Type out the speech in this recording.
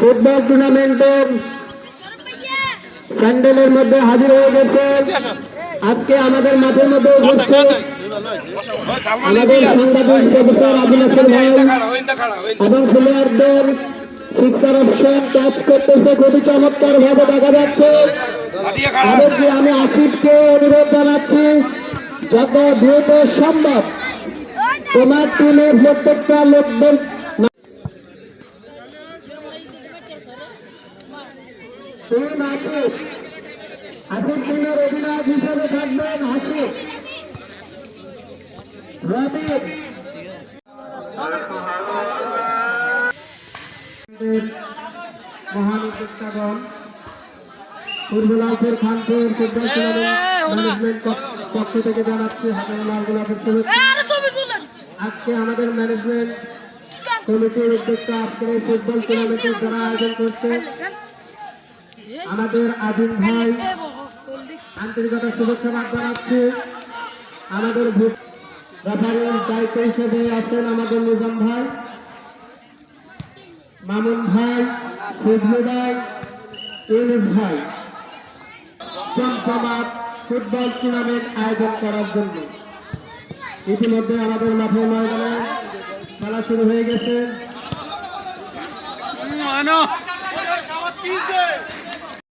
Football টুর্নামেন্টের প্যান্ডেলের মধ্যে হাজির হয়ে গেছে। আজকে আমাদের মাঠের মধ্যে উপস্থিত আমাদের সাংবাদিক প্রফেসর আবুল হাসান ভাই এবং প্লেয়ারদের শিক্ষার অপশন কাজ করতেছে, খুবই চমৎকার ভাবে দেখা যাচ্ছে। আমি আসিফকে অনুরোধ জানাচ্ছি, যত দ্রুত সম্ভব তোমার টিমের প্রত্যেকটা লোকদের টিম টিমের অধিনায়ক হিসেবে থাকবেন আসিফ রবিন। মহান উদ্যোক্তাগণ পূর্বলালপুর খানপুর ফুটবল ম্যানেজমেন্ট পক্ষ থেকে জানাচ্ছি হাজার লাল গোলাপের শুভেচ্ছা। আজকে আমাদের ম্যানেজমেন্ট কমিটির উদ্যোক্তা আজকের এই ফুটবল টুর্নামেন্টের যারা আয়োজন করছে। আমাদের আদিম ভাই, আন্তরিকতা শুভেচ্ছা জানাচ্ছি আমাদের রেফারির দায়িত্ব হিসেবে আছেন আমাদের নিজাম ভাই, মামুন ভাই, ফজলু ভাই, ইউনুস ভাই। জমজমাট ফুটবল টুর্নামেন্ট আয়োজন করার জন্য। ইতিমধ্যে আমাদের মাঠের ময়দানে খেলা শুরু হয়ে গেছে।